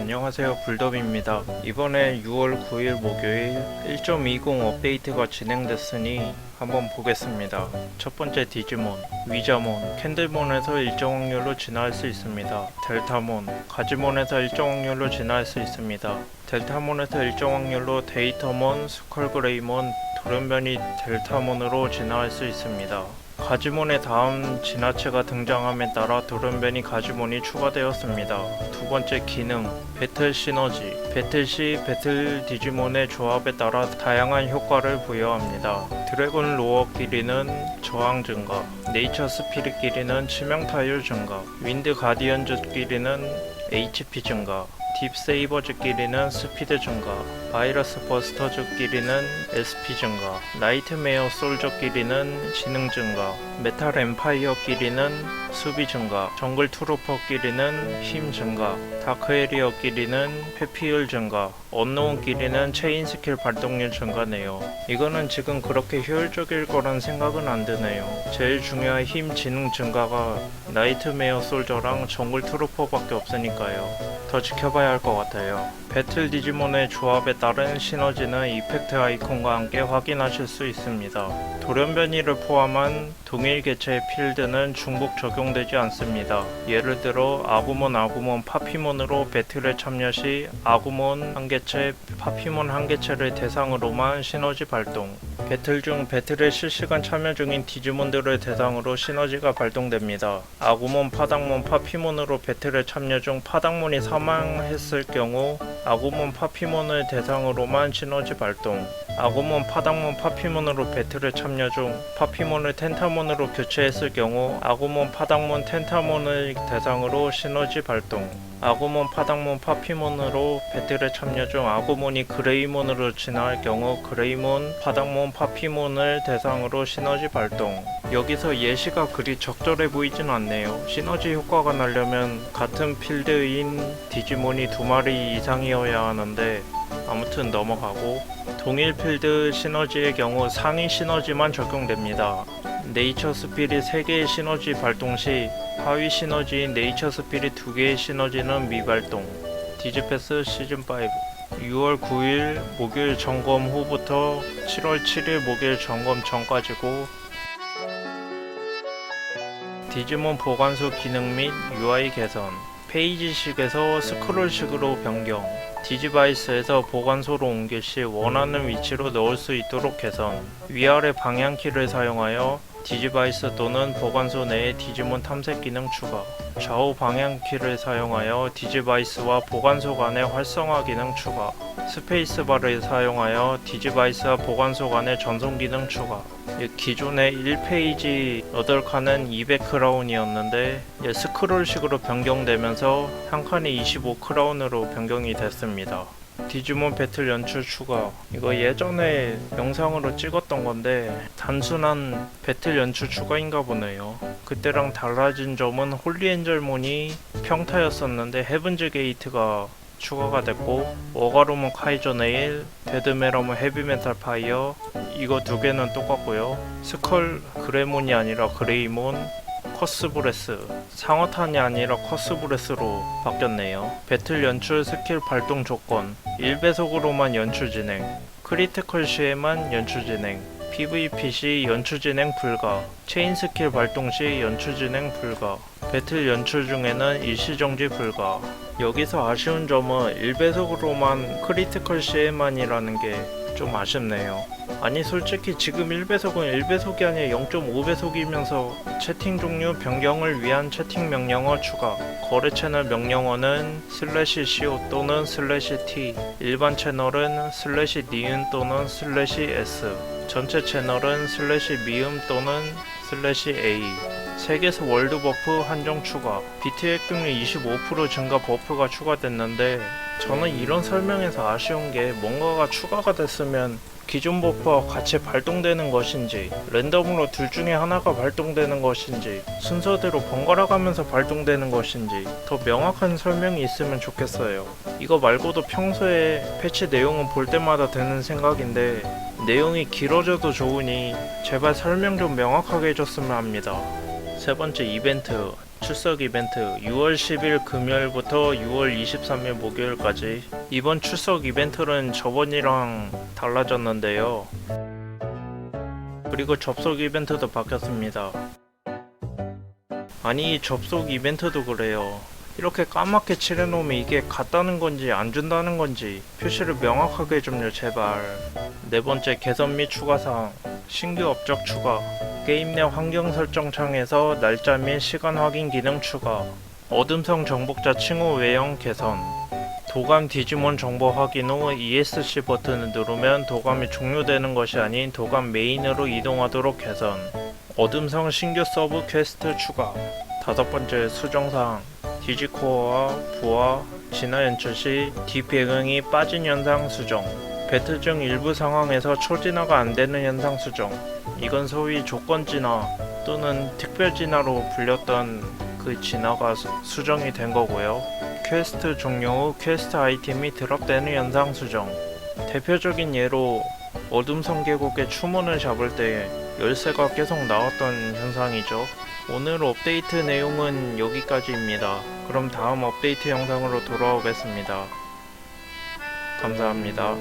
안녕하세요. 불덥입니다. 이번에 6월 9일 목요일 1.20 업데이트가 진행됐으니 한번 보겠습니다. 첫 번째 디지몬, 위자몬, 캔들몬에서 일정 확률로 진화할 수 있습니다. 델타몬, 가지몬에서 일정 확률로 진화할 수 있습니다. 델타몬에서 일정 확률로 데이터몬, 스컬그레이몬, 돌연변이 델타몬으로 진화할 수 있습니다 가지몬의 다음 진화체가 등장함에 따라 돌연변이 가지몬이 추가되었습니다. 두 번째 기능, 배틀 시너지. 배틀 시 배틀 디지몬의 조합에 따라 다양한 효과를 부여합니다. 드래곤 로어 끼리는 저항 증가, 네이처 스피릿 끼리는 치명 타율 증가, 윈드 가디언즈 끼리는 HP 증가, 딥 세이버즈끼리는 스피드 증가, 바이러스 버스터즈끼리는 SP 증가, 나이트메어 솔저끼리는 지능 증가, 메탈 엠파이어끼리는 수비 증가, 정글 트루퍼끼리는 힘 증가, 다크 에리어끼리는 회피율 증가, 언노운끼리는 체인 스킬 발동률 증가네요. 이거는 지금 그렇게 효율적일 거란 생각은 안 드네요. 제일 중요한 힘 지능 증가가 나이트메어 솔저랑 정글 트루퍼밖에 없으니까요. 더 지켜봐 야 할 것 같아요. 배틀 디지몬의 조합에 따른 시너지는 이펙트 아이콘과 함께 확인하실 수 있습니다. 돌연변이를 포함한 동일 개체의 필드는 중복 적용되지 않습니다. 예를 들어 아구몬 아구몬 파피몬으로 배틀에 참여 시 아구몬 한 개체 파피몬 한 개체를 대상으로만 시너지 발동 배틀 중 배틀에 실시간 참여 중인 디지몬들을 대상으로 시너지가 발동됩니다. 아구몬, 파닥몬, 파피몬으로 배틀에 참여 중 파닥몬이 사망했을 경우 아구몬, 파피몬을 대상으로만 시너지 발동. 아구몬, 파닥몬, 파피몬으로 배틀에 참여 중 파피몬을 텐타몬으로 교체했을 경우 아구몬, 파닥몬, 텐타몬을 대상으로 시너지 발동. 아구몬, 파닥몬, 파피몬으로 배틀에 참여 중 아구몬이 그레이몬으로 진화할 경우 그레이몬, 파닥몬, 파피몬을 대상으로 시너지 발동. 여기서 예시가 그리 적절해 보이진 않네요. 시너지 효과가 나려면 같은 필드인 디지몬이 두 마리 이상이 어야 하는데 아무튼 넘어가고 동일 필드 시너지의 경우 상위 시너지만 적용됩니다. 네이처 스피릿 3개의 시너지 발동 시 하위 시너지인 네이처 스피릿 2개의 시너지는 미발동. 디지패스 시즌5 6월 9일 목요일 점검 후부터 7월 7일 목요일 점검 전까지고 디지몬 보관소 기능 및 UI 개선 페이지식에서 스크롤식으로 변경 디지바이스에서 보관소로 옮길 시 원하는 위치로 넣을 수 있도록 개선 위아래 방향키를 사용하여 디지바이스 또는 보관소 내에 디지몬 탐색 기능 추가 좌우 방향키를 사용하여 디지바이스와 보관소 간의 활성화 기능 추가 스페이스바를 사용하여 디지바이스와 보관소 간의 전송 기능 추가 예, 기존의 1페이지 8칸은 200크라운이었는데 예, 스크롤식으로 변경되면서 한 칸이 25크라운으로 변경이 됐습니다. 디지몬 배틀 연출 추가. 이거 예전에 영상으로 찍었던 건데 단순한 배틀 연출 추가인가 보네요. 그때랑 달라진 점은 홀리엔젤몬이 평타였었는데 헤븐즈 게이트가 추가가 됐고 워가루몬 카이저 네일 데드메러몬 헤비메탈 파이어 이거 두 개는 똑같고요. 스컬 그레몬이 아니라 그레이몬 커스브레스 상어탄이 아니라 커스브레스로 바뀌었네요 배틀 연출 스킬 발동 조건 1배속으로만 연출 진행 크리티컬 시에만 연출 진행 PVP 시 연출 진행 불가 체인 스킬 발동 시 연출 진행 불가 배틀 연출 중에는 일시정지 불가 여기서 아쉬운 점은 1배속으로만 크리티컬 시에만이라는 게 좀 아쉽네요. 아니 솔직히 지금 1배속은 1배속이 아니라 0.5배속이면서 채팅 종류 변경을 위한 채팅 명령어 추가. 거래 채널 명령어는 슬래시 co 또는 슬래시 t 일반 채널은 슬래시 니은 또는 슬래시 s 전체 채널은 슬래시 미음 또는 슬래시 a 세계에서 월드 버프 한정 추가. 비트 획득률 25% 증가 버프가 추가됐는데 저는 이런 설명에서 아쉬운 게 뭔가가 추가가 됐으면 기존 버프와 같이 발동되는 것인지 랜덤으로 둘 중에 하나가 발동되는 것인지 순서대로 번갈아 가면서 발동되는 것인지 더 명확한 설명이 있으면 좋겠어요. 이거 말고도 평소에 패치 내용은 볼 때마다 드는 생각인데 내용이 길어져도 좋으니 제발 설명 좀 명확하게 해줬으면 합니다. 세 번째 이벤트 출석 이벤트 6월 10일 금요일부터 6월 23일 목요일까지 이번 출석 이벤트는 저번이랑 달라졌는데요. 그리고 접속 이벤트도 바뀌었습니다. 아니 접속 이벤트도 그래요. 이렇게 까맣게 칠해놓으면 이게 같다는 건지 안 준다는 건지 표시를 명확하게 좀요 제발. 네 번째 개선 및 추가사항 신규 업적 추가 게임 내 환경 설정 창에서 날짜 및 시간 확인 기능 추가 어둠성 정복자 칭호 외형 개선 도감 디지몬 정보 확인 후 ESC 버튼을 누르면 도감이 종료되는 것이 아닌 도감 메인으로 이동하도록 개선 어둠성 신규 서브 퀘스트 추가 다섯 번째 수정사항 디지코어와 부하 진화 연출 시 뒷배경이 빠진 현상 수정 배틀 중 일부 상황에서 초진화가 안 되는 현상 수정 이건 소위 조건 진화 또는 특별 진화로 불렸던 그 진화가 수- 수정이 된 거고요. 퀘스트 종료 후 퀘스트 아이템이 드랍되는 현상 수정. 대표적인 예로 어둠 성 계곡의 추문을 잡을 때 열쇠가 계속 나왔던 현상이죠. 오늘 업데이트 내용은 여기까지입니다. 그럼 다음 업데이트 영상으로 돌아오겠습니다. 감사합니다.